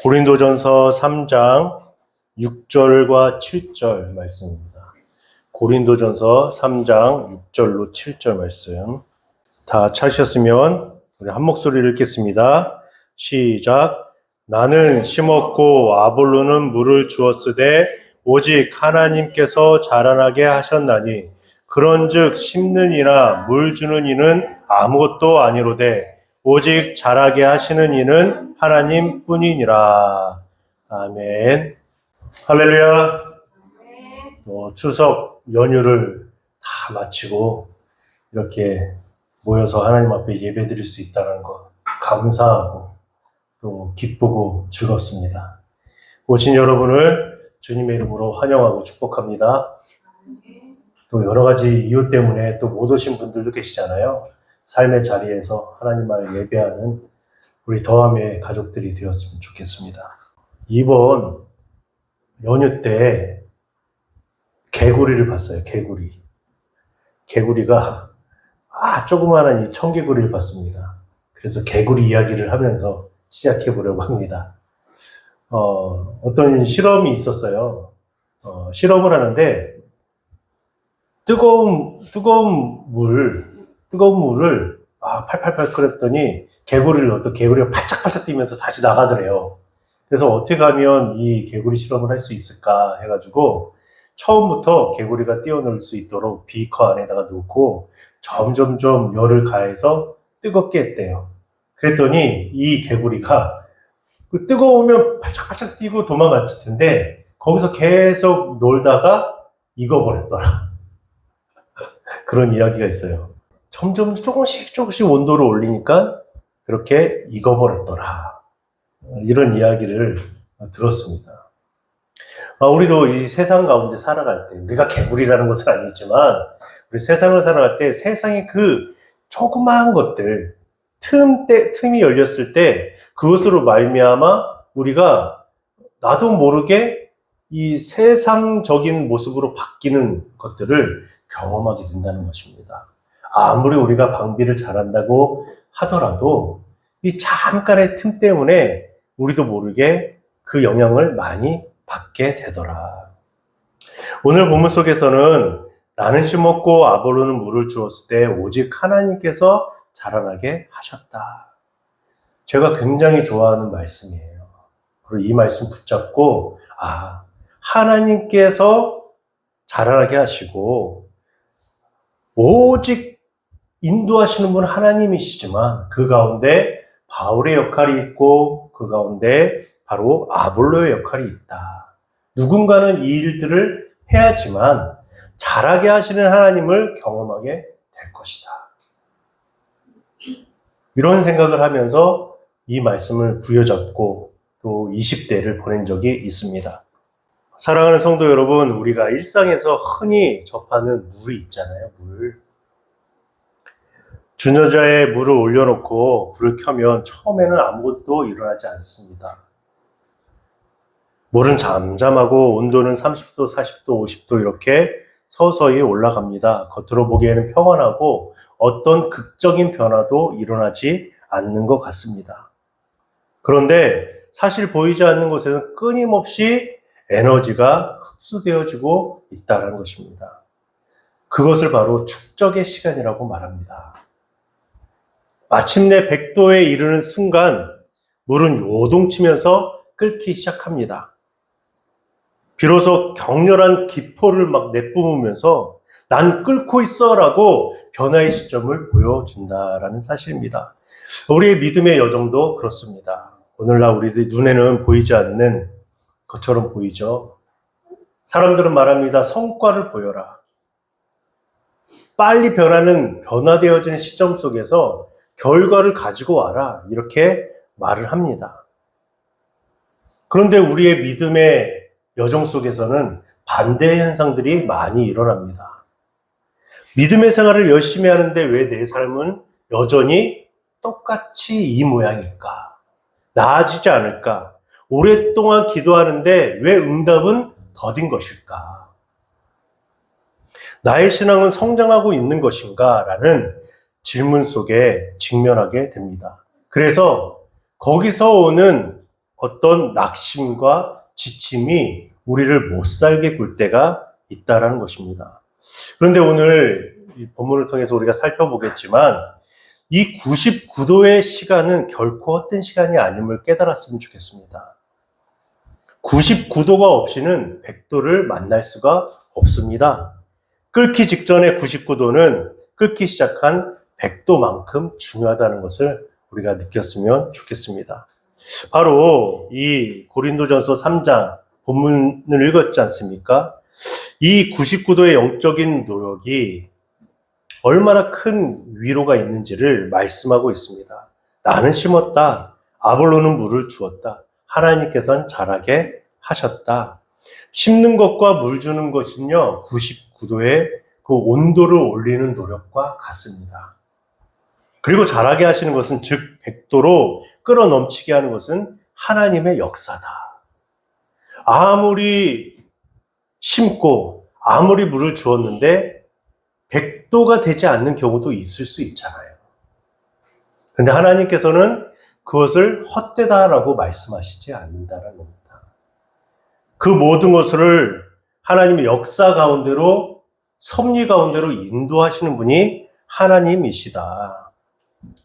고린도전서 3장 6절과 7절 말씀입니다. 고린도전서 3장 6절로 7절 말씀. 다 찾으셨으면 우리 한 목소리를 읽겠습니다. 시작. 나는 심었고 아볼로는 물을 주었으되 오직 하나님께서 자라나게 하셨나니 그런즉 심는 이나 물 주는 이는 아무것도 아니로되 오직 자라게 하시는 이는 하나님 뿐이니라. 아멘. 할렐루야. 또 추석 연휴를 다 마치고 이렇게 모여서 하나님 앞에 예배 드릴 수 있다는 것 감사하고 또 기쁘고 즐겁습니다. 오신 여러분을 주님의 이름으로 환영하고 축복합니다. 또 여러 가지 이유 때문에 또 못 오신 분들도 계시잖아요. 삶의 자리에서 하나님을 예배하는 우리 더함의 가족들이 되었으면 좋겠습니다. 이번 연휴 때 개구리를 봤어요. 개구리. 개구리가 아 조그마한 이 청개구리를 봤습니다. 그래서 개구리 이야기를 하면서 시작해 보려고 합니다. 어, 어떤 실험이 있었어요. 어, 실험을 하는데 뜨거운 뜨거운 물 뜨거운 물을 아, 팔팔팔 끓였더니 개구리를 넣었더 개구리가 팔짝팔짝 뛰면서 다시 나가더래요. 그래서 어떻게 하면 이 개구리 실험을 할 수 있을까 해가지고 처음부터 개구리가 뛰어놀 수 있도록 비커 안에다가 놓고 점점점 열을 가해서 뜨겁게 했대요. 그랬더니 이 개구리가 그 뜨거우면 팔짝팔짝 뛰고 도망갔을 텐데 거기서 계속 놀다가 익어버렸더라. 그런 이야기가 있어요. 점점 조금씩 조금씩 온도를 올리니까 그렇게 익어버렸더라. 이런 이야기를 들었습니다. 아, 우리도 이 세상 가운데 살아갈 때, 우리가 개구리라는 것은 아니지만, 우리 세상을 살아갈 때 세상의 그 조그마한 것들, 틈 때, 틈이 열렸을 때, 그것으로 말미암아 우리가 나도 모르게 이 세상적인 모습으로 바뀌는 것들을 경험하게 된다는 것입니다. 아무리 우리가 방비를 잘한다고 하더라도 이 잠깐의 틈 때문에 우리도 모르게 그 영향을 많이 받게 되더라. 오늘 본문 속에서는 나는 심었고 아볼로는 물을 주었을 때 오직 하나님께서 자라나게 하셨다. 제가 굉장히 좋아하는 말씀이에요. 그리고 이 말씀 붙잡고 아 하나님께서 자라나게 하시고 오직 인도하시는 분은 하나님이시지만 그 가운데 바울의 역할이 있고 그 가운데 바로 아볼로의 역할이 있다. 누군가는 이 일들을 해야지만 잘하게 하시는 하나님을 경험하게 될 것이다. 이런 생각을 하면서 이 말씀을 부여잡고 또 20대를 보낸 적이 있습니다. 사랑하는 성도 여러분, 우리가 일상에서 흔히 접하는 물이 있잖아요, 물. 준여자에 물을 올려놓고 불을 켜면 처음에는 아무것도 일어나지 않습니다. 물은 잠잠하고 온도는 30도, 40도, 50도 이렇게 서서히 올라갑니다. 겉으로 보기에는 평안하고 어떤 극적인 변화도 일어나지 않는 것 같습니다. 그런데 사실 보이지 않는 곳에는 끊임없이 에너지가 흡수되어지고 있다는 것입니다. 그것을 바로 축적의 시간이라고 말합니다. 마침내 100도에 이르는 순간 물은 요동치면서 끓기 시작합니다. 비로소 격렬한 기포를 막 내뿜으면서 난 끓고 있어 라고 변화의 시점을 보여준다라는 사실입니다. 우리의 믿음의 여정도 그렇습니다. 오늘날 우리들 눈에는 보이지 않는 것처럼 보이죠. 사람들은 말합니다. 성과를 보여라. 빨리 변하는 변화되어지는 시점 속에서 결과를 가지고 와라. 이렇게 말을 합니다. 그런데 우리의 믿음의 여정 속에서는 반대의 현상들이 많이 일어납니다. 믿음의 생활을 열심히 하는데 왜 내 삶은 여전히 똑같이 이 모양일까? 나아지지 않을까? 오랫동안 기도하는데 왜 응답은 더딘 것일까? 나의 신앙은 성장하고 있는 것인가? 라는 질문 속에 직면하게 됩니다. 그래서 거기서 오는 어떤 낙심과 지침이 우리를 못 살게 굴 때가 있다라는 것입니다. 그런데 오늘 이 본문을 통해서 우리가 살펴보겠지만 이 99도의 시간은 결코 헛된 시간이 아님을 깨달았으면 좋겠습니다. 99도가 없이는 100도를 만날 수가 없습니다. 끓기 직전의 99도는 끓기 시작한 100도만큼 중요하다는 것을 우리가 느꼈으면 좋겠습니다. 바로 이 고린도전서 3장 본문을 읽었지 않습니까? 이 99도의 영적인 노력이 얼마나 큰 위로가 있는지를 말씀하고 있습니다. 나는 심었다. 아볼로는 물을 주었다. 하나님께서는 자라게 하셨다. 심는 것과 물 주는 것은요, 99도의 그 온도를 올리는 노력과 같습니다. 그리고 자라게 하시는 것은 즉 100도로 끌어 넘치게 하는 것은 하나님의 역사다. 아무리 심고 아무리 물을 주었는데 100도가 되지 않는 경우도 있을 수 있잖아요. 근데 하나님께서는 그것을 헛되다라고 말씀하시지 않는다라는 겁니다. 그 모든 것을 하나님의 역사 가운데로 섭리 가운데로 인도하시는 분이 하나님이시다.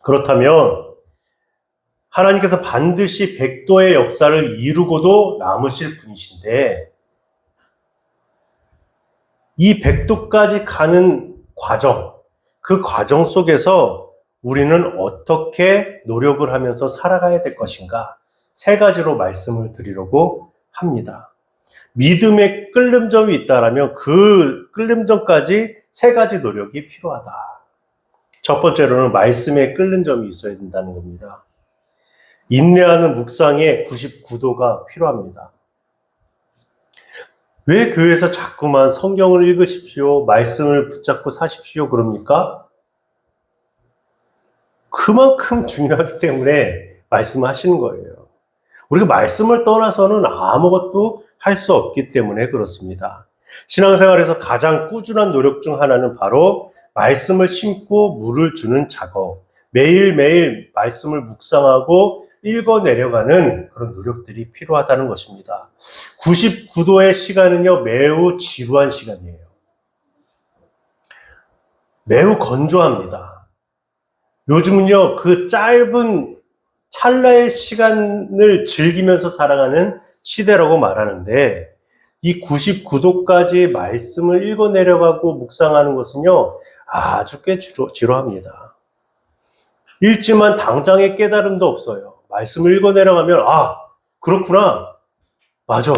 그렇다면 하나님께서 반드시 백도의 역사를 이루고도 남으실 분이신데 이 백도까지 가는 과정, 그 과정 속에서 우리는 어떻게 노력을 하면서 살아가야 될 것인가? 세 가지로 말씀을 드리려고 합니다. 믿음의 끌림점이 있다라면 그 끌림점까지 세 가지 노력이 필요하다. 첫 번째로는 말씀에 끓는 점이 있어야 된다는 겁니다. 인내하는 묵상에 99도가 필요합니다. 왜 교회에서 자꾸만 성경을 읽으십시오, 말씀을 붙잡고 사십시오, 그럽니까? 그만큼 중요하기 때문에 말씀하시는 거예요. 우리가 말씀을 떠나서는 아무것도 할 수 없기 때문에 그렇습니다. 신앙생활에서 가장 꾸준한 노력 중 하나는 바로 말씀을 심고 물을 주는 작업, 매일매일 말씀을 묵상하고 읽어 내려가는 그런 노력들이 필요하다는 것입니다. 99도의 시간은요, 매우 지루한 시간이에요. 매우 건조합니다. 요즘은요, 그 짧은 찰나의 시간을 즐기면서 살아가는 시대라고 말하는데, 이 99도까지 말씀을 읽어 내려가고 묵상하는 것은요, 아주 꽤 지루, 지루합니다. 읽지만 당장의 깨달음도 없어요. 말씀을 읽어 내려가면, 아, 그렇구나. 맞아.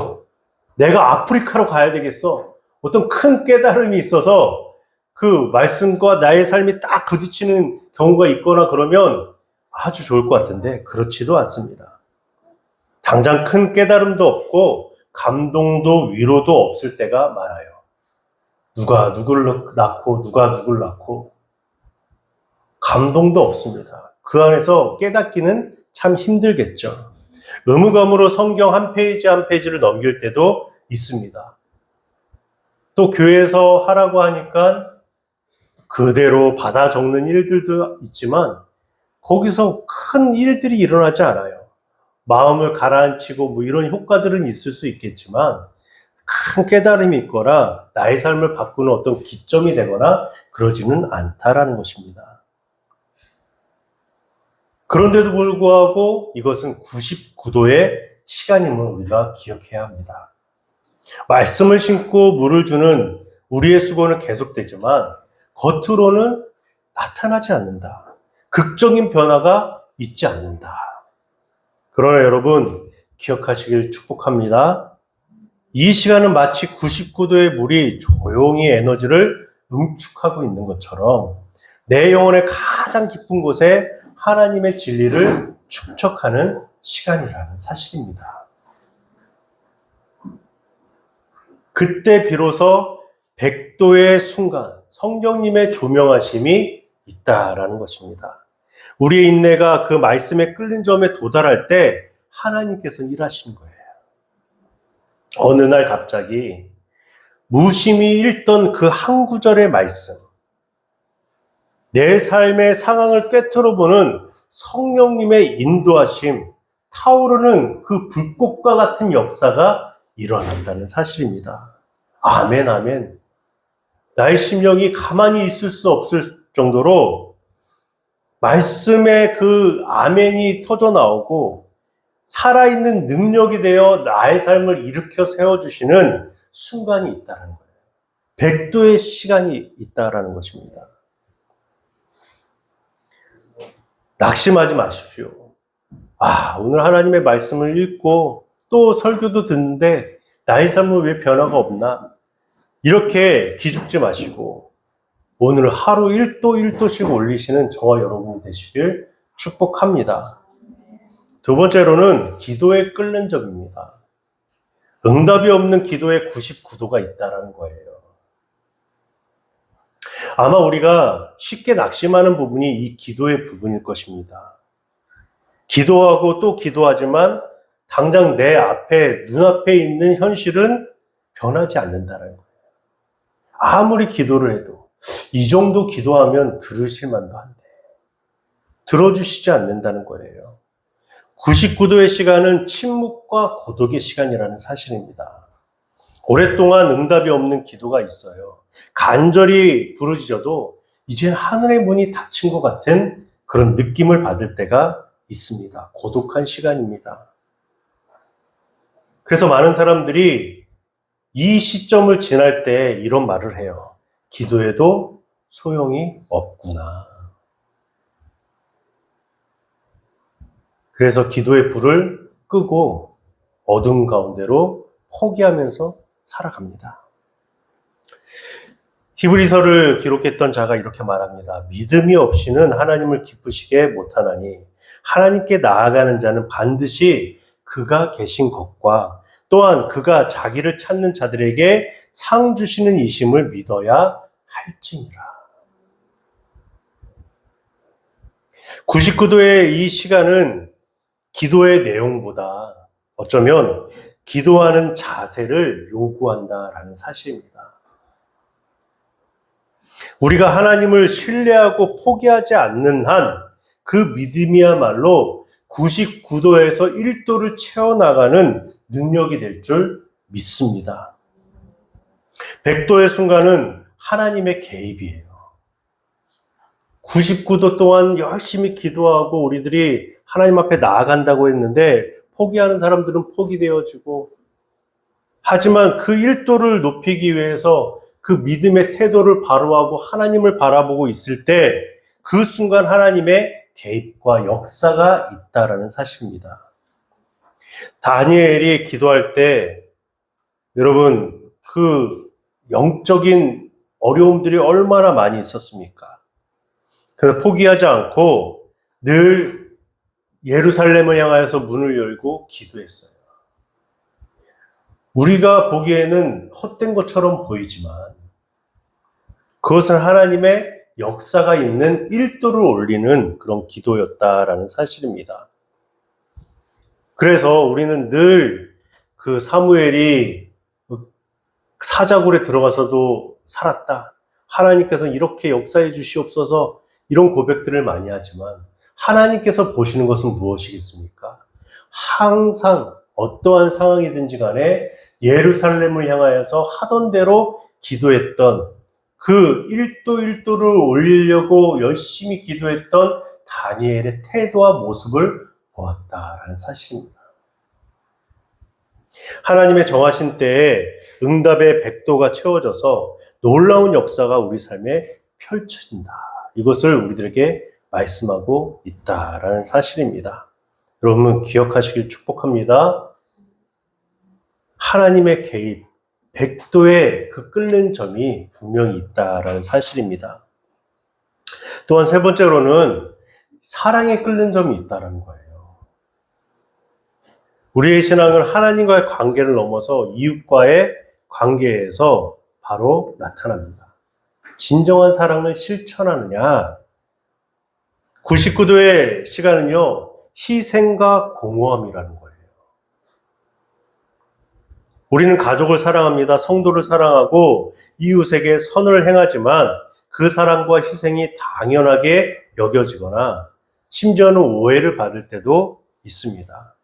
내가 아프리카로 가야 되겠어. 어떤 큰 깨달음이 있어서 그 말씀과 나의 삶이 딱 부딪히는 경우가 있거나 그러면 아주 좋을 것 같은데, 그렇지도 않습니다. 당장 큰 깨달음도 없고, 감동도 위로도 없을 때가 많아요. 누가 누굴 낳고 누가 누굴 낳고 감동도 없습니다. 그 안에서 깨닫기는 참 힘들겠죠. 의무감으로 성경 한 페이지 한 페이지를 넘길 때도 있습니다. 또 교회에서 하라고 하니까 그대로 받아 적는 일들도 있지만 거기서 큰 일들이 일어나지 않아요. 마음을 가라앉히고 뭐 이런 효과들은 있을 수 있겠지만 큰 깨달음이 있거나 나의 삶을 바꾸는 어떤 기점이 되거나 그러지는 않다라는 것입니다. 그런데도 불구하고 이것은 99도의 시간임을 우리가 기억해야 합니다. 말씀을 심고 물을 주는 우리의 수고는 계속되지만 겉으로는 나타나지 않는다. 극적인 변화가 있지 않는다. 그러나 여러분 기억하시길 축복합니다. 이 시간은 마치 99도의 물이 조용히 에너지를 응축하고 있는 것처럼 내 영혼의 가장 깊은 곳에 하나님의 진리를 축적하는 시간이라는 사실입니다. 그때 비로소 백도의 순간 성령님의 조명하심이 있다라는 것입니다. 우리의 인내가 그 말씀에 끌린 점에 도달할 때 하나님께서 일하시는 거예요. 어느 날 갑자기 무심히 읽던 그 한 구절의 말씀, 내 삶의 상황을 꿰뚫어 보는 성령님의 인도하심, 타오르는 그 불꽃과 같은 역사가 일어난다는 사실입니다. 아멘, 아멘. 나의 심령이 가만히 있을 수 없을 정도로 말씀의 그 아멘이 터져 나오고 살아있는 능력이 되어 나의 삶을 일으켜 세워주시는 순간이 있다는 거예요. 백도의 시간이 있다라는 것입니다. 낙심하지 마십시오. 아, 오늘 하나님의 말씀을 읽고 또 설교도 듣는데 나의 삶은 왜 변화가 없나? 이렇게 기죽지 마시고 오늘 하루 1도 1도씩 올리시는 저와 여러분이 되시길 축복합니다. 두 번째로는 기도에 끓는 점입니다. 응답이 없는 기도에 99도가 있다라는 거예요. 아마 우리가 쉽게 낙심하는 부분이 이 기도의 부분일 것입니다. 기도하고 또 기도하지만 당장 내 앞에, 눈앞에 있는 현실은 변하지 않는다는 거예요. 아무리 기도를 해도 이 정도 기도하면 들으실 만도 한데 들어주시지 않는다는 거예요. 99도의 시간은 침묵과 고독의 시간이라는 사실입니다. 오랫동안 응답이 없는 기도가 있어요. 간절히 부르짖어도 이제 하늘의 문이 닫힌 것 같은 그런 느낌을 받을 때가 있습니다. 고독한 시간입니다. 그래서 많은 사람들이 이 시점을 지날 때 이런 말을 해요. 기도해도 소용이 없구나. 그래서 기도의 불을 끄고 어둠 가운데로 포기하면서 살아갑니다. 히브리서를 기록했던 자가 이렇게 말합니다. 믿음이 없이는 하나님을 기쁘시게 못하나니 하나님께 나아가는 자는 반드시 그가 계신 것과 또한 그가 자기를 찾는 자들에게 상 주시는 이심을 믿어야 할지니라. 99도의 이 시간은 기도의 내용보다 어쩌면 기도하는 자세를 요구한다라는 사실입니다. 우리가 하나님을 신뢰하고 포기하지 않는 한 그 믿음이야말로 99도에서 1도를 채워나가는 능력이 될 줄 믿습니다. 100도의 순간은 하나님의 개입이에요. 99도 동안 열심히 기도하고 우리들이 하나님 앞에 나아간다고 했는데 포기하는 사람들은 포기되어지고 하지만 그 1도를 높이기 위해서 그 믿음의 태도를 바로하고 하나님을 바라보고 있을 때 그 순간 하나님의 개입과 역사가 있다라는 사실입니다. 다니엘이 기도할 때 여러분 그 영적인 어려움들이 얼마나 많이 있었습니까? 그래서 포기하지 않고 늘 예루살렘을 향하여서 문을 열고 기도했어요. 우리가 보기에는 헛된 것처럼 보이지만 그것은 하나님의 역사가 있는 1도를 올리는 그런 기도였다라는 사실입니다. 그래서 우리는 늘 그 사무엘이 사자굴에 들어가서도 살았다. 하나님께서 이렇게 역사해 주시옵소서 이런 고백들을 많이 하지만 하나님께서 보시는 것은 무엇이겠습니까? 항상 어떠한 상황이든지 간에 예루살렘을 향하여서 하던 대로 기도했던 그 1도 1도를 올리려고 열심히 기도했던 다니엘의 태도와 모습을 보았다라는 사실입니다. 하나님의 정하신 때에 응답의 백도가 채워져서 놀라운 역사가 우리 삶에 펼쳐진다. 이것을 우리들에게 말씀하고 있다라는 사실입니다. 여러분 기억하시길 축복합니다. 하나님의 개입, 백도의 그 끓는 점이 분명히 있다라는 사실입니다. 또한 세 번째로는 사랑에 끓는 점이 있다라는 거예요. 우리의 신앙은 하나님과의 관계를 넘어서 이웃과의 관계에서 바로 나타납니다. 진정한 사랑을 실천하느냐? 99도의 시간은요, 희생과 공허함이라는 거예요. 우리는 가족을 사랑합니다. 성도를 사랑하고 이웃에게 선을 행하지만 그 사랑과 희생이 당연하게 여겨지거나 심지어는 오해를 받을 때도 있습니다.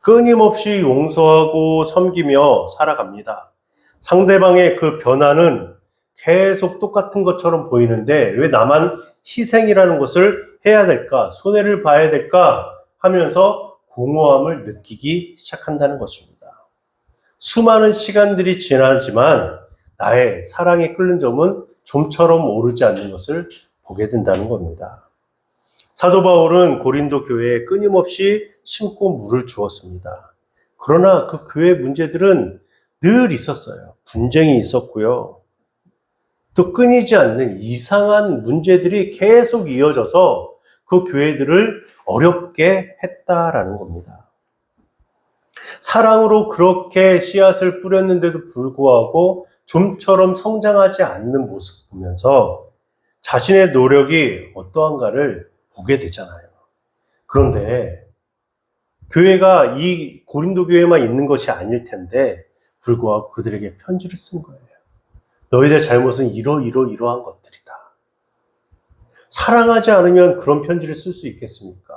끊임없이 용서하고 섬기며 살아갑니다. 상대방의 그 변화는 계속 똑같은 것처럼 보이는데 왜 나만 희생이라는 것을 해야 될까? 손해를 봐야 될까? 하면서 공허함을 느끼기 시작한다는 것입니다. 수많은 시간들이 지나지만 나의 사랑에 끓는 점은 좀처럼 오르지 않는 것을 보게 된다는 겁니다. 사도 바울은 고린도 교회에 끊임없이 심고 물을 주었습니다. 그러나 그 교회 문제들은 늘 있었어요. 분쟁이 있었고요. 또 끊이지 않는 이상한 문제들이 계속 이어져서 그 교회들을 어렵게 했다라는 겁니다. 사랑으로 그렇게 씨앗을 뿌렸는데도 불구하고 좀처럼 성장하지 않는 모습 보면서 자신의 노력이 어떠한가를 보게 되잖아요. 그런데 교회가 이 고린도 교회만 있는 것이 아닐 텐데 불구하고 그들에게 편지를 쓴 거예요. 너희들 잘못은 이러 이러 이러한 것들이다. 사랑하지 않으면 그런 편지를 쓸 수 있겠습니까?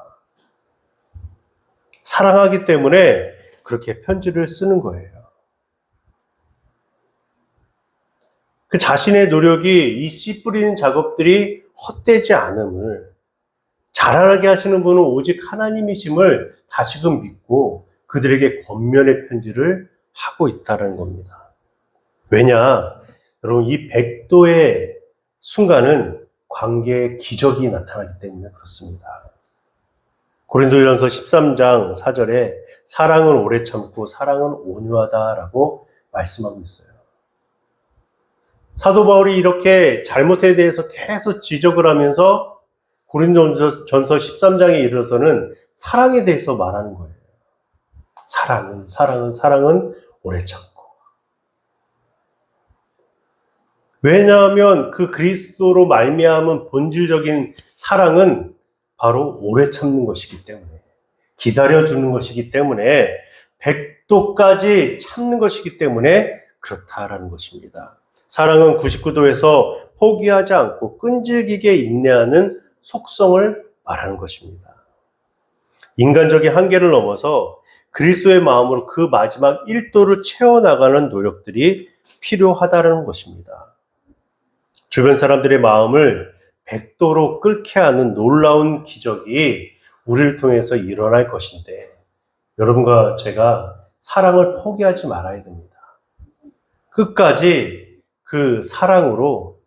사랑하기 때문에 그렇게 편지를 쓰는 거예요. 그 자신의 노력이 이 씨 뿌리는 작업들이 헛되지 않음을 자라나게 하시는 분은 오직 하나님이심을 다시금 믿고 그들에게 권면의 편지를 하고 있다는 겁니다. 왜냐? 여러분, 이 백도의 순간은 관계의 기적이 나타나기 때문에 그렇습니다. 고린도전서 13장 4절에 사랑은 오래 참고 사랑은 온유하다라고 말씀하고 있어요. 사도 바울이 이렇게 잘못에 대해서 계속 지적을 하면서 고린도전서 13장에 이르러서는 사랑에 대해서 말하는 거예요. 사랑은 사랑은 사랑은 오래 참고. 왜냐하면 그 그리스도로 말미암은 본질적인 사랑은 바로 오래 참는 것이기 때문에 기다려 주는 것이기 때문에 백도까지 참는 것이기 때문에 그렇다라는 것입니다. 사랑은 99도에서 포기하지 않고 끈질기게 인내하는 속성을 말하는 것입니다. 인간적인 한계를 넘어서 그리스도의 마음으로 그 마지막 1도를 채워나가는 노력들이 필요하다는 것입니다. 주변 사람들의 마음을 100도로 끓게 하는 놀라운 기적이 우리를 통해서 일어날 것인데 여러분과 제가 사랑을 포기하지 말아야 됩니다. 끝까지 그 사랑으로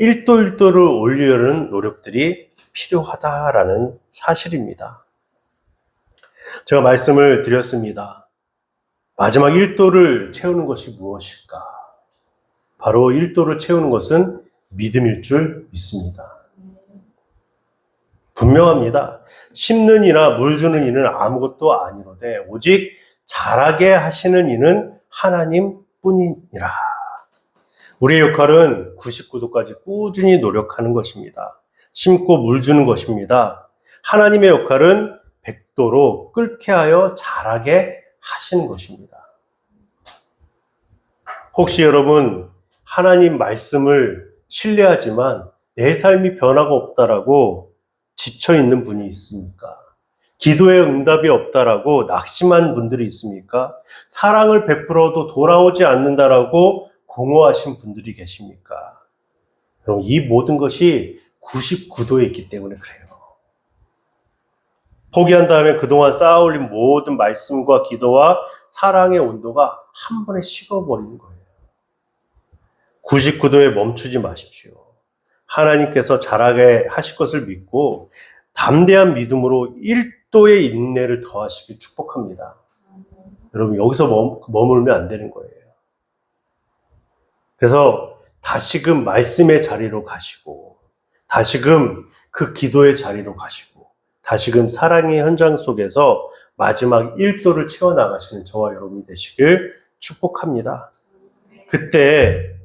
1도 1도를 올리려는 노력들이 필요하다라는 사실입니다. 제가 말씀을 드렸습니다. 마지막 1도를 채우는 것이 무엇일까? 바로 1도를 채우는 것은 믿음일 줄 믿습니다. 분명합니다. 심는 이나 물 주는 이는 아무것도 아니로되 오직 자라게 하시는 이는 하나님 뿐이니라. 우리의 역할은 99도까지 꾸준히 노력하는 것입니다. 심고 물 주는 것입니다. 하나님의 역할은 100도로 끓게 하여 자라게 하시는 것입니다. 혹시 여러분 하나님 말씀을 신뢰하지만 내 삶이 변화가 없다라고 지쳐 있는 분이 있습니까? 기도에 응답이 없다라고 낙심한 분들이 있습니까? 사랑을 베풀어도 돌아오지 않는다라고 공허하신 분들이 계십니까? 그럼 이 모든 것이 99도에 있기 때문에 그래요. 포기한 다음에 그동안 쌓아올린 모든 말씀과 기도와 사랑의 온도가 한 번에 식어버리는 거예요. 99도에 멈추지 마십시오. 하나님께서 잘하게 하실 것을 믿고 담대한 믿음으로 1도의 인내를 더하시길 축복합니다. 여러분, 여기서 머물면 안 되는 거예요. 그래서 다시금 말씀의 자리로 가시고, 다시금 그 기도의 자리로 가시고, 다시금 사랑의 현장 속에서 마지막 1도를 채워나가시는 저와 여러분이 되시길 축복합니다. 그때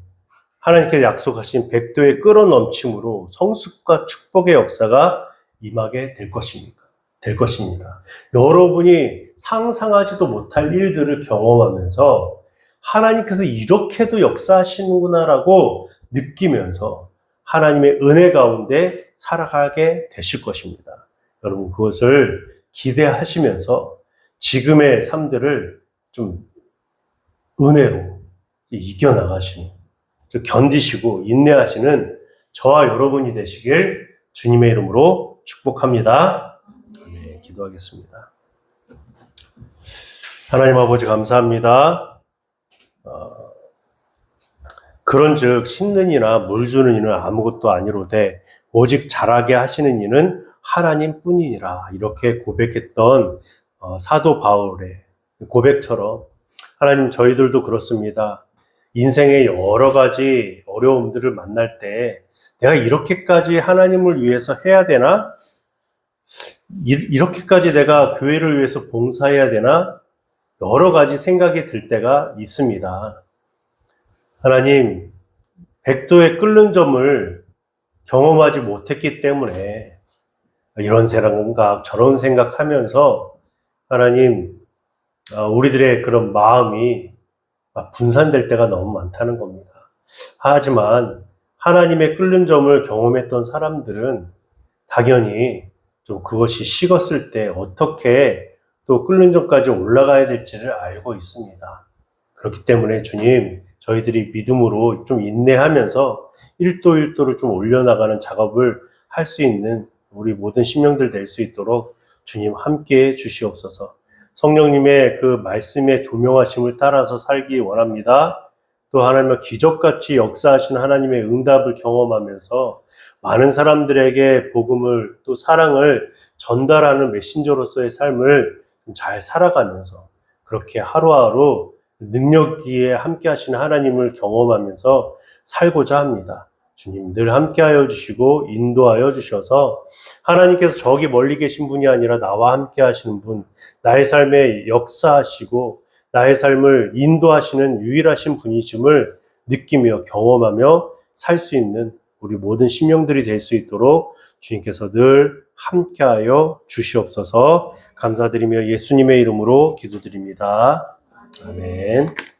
하나님께서 약속하신 백도의 끌어넘침으로 성숙과 축복의 역사가 임하게 될 것입니까? 될 것입니다. 여러분이 상상하지도 못할 일들을 경험하면서 하나님께서 이렇게도 역사하시는구나라고 느끼면서 하나님의 은혜 가운데 살아가게 되실 것입니다. 여러분 그것을 기대하시면서 지금의 삶들을 좀 은혜로 이겨나가시는, 좀 견디시고 인내하시는 저와 여러분이 되시길 주님의 이름으로 축복합니다. 네, 기도하겠습니다. 하나님 아버지 감사합니다. 어, 그런즉 심는 이나 물 주는 이는 아무것도 아니로되 오직 자라게 하시는 이는 하나님뿐이니라 이렇게 고백했던 어, 사도 바울의 고백처럼 하나님 저희들도 그렇습니다. 인생의 여러 가지 어려움들을 만날 때 내가 이렇게까지 하나님을 위해서 해야 되나? 이- 이렇게까지 내가 교회를 위해서 봉사해야 되나? 여러 가지 생각이 들 때가 있습니다. 하나님, 백도의 끓는 점을 경험하지 못했기 때문에 이런 생각, 저런 생각하면서 하나님, 아, 우리들의 그런 마음이 아, 분산될 때가 너무 많다는 겁니다. 하지만 하나님의 끓는 점을 경험했던 사람들은 당연히 좀 그것이 식었을 때 어떻게 또 끓는 점까지 올라가야 될지를 알고 있습니다. 그렇기 때문에 주님, 저희들이 믿음으로 좀 인내하면서 1도 1도를 좀 올려나가는 작업을 할 수 있는 우리 모든 심령들 될 수 있도록 주님 함께 해 주시옵소서. 성령님의 그 말씀의 조명하심을 따라서 살기 원합니다. 또 하나님의 기적같이 역사하신 하나님의 응답을 경험하면서 많은 사람들에게 복음을 또 사랑을 전달하는 메신저로서의 삶을 좀잘 살아가면서 그렇게 하루하루 능력기에 함께 하시는 하나님을 경험하면서 살고자 합니다. 주님 늘 함께하여 주시고 인도하여 주셔서 하나님께서 저기 멀리 계신 분이 아니라 나와 함께 하시는 분, 나의 삶에 역사하시고 나의 삶을 인도하시는 유일하신 분이심을 느끼며 경험하며 살 수 있는 우리 모든 심령들이 될 수 있도록 주님께서 늘 함께하여 주시옵소서 감사드리며 예수님의 이름으로 기도드립니다. 아멘.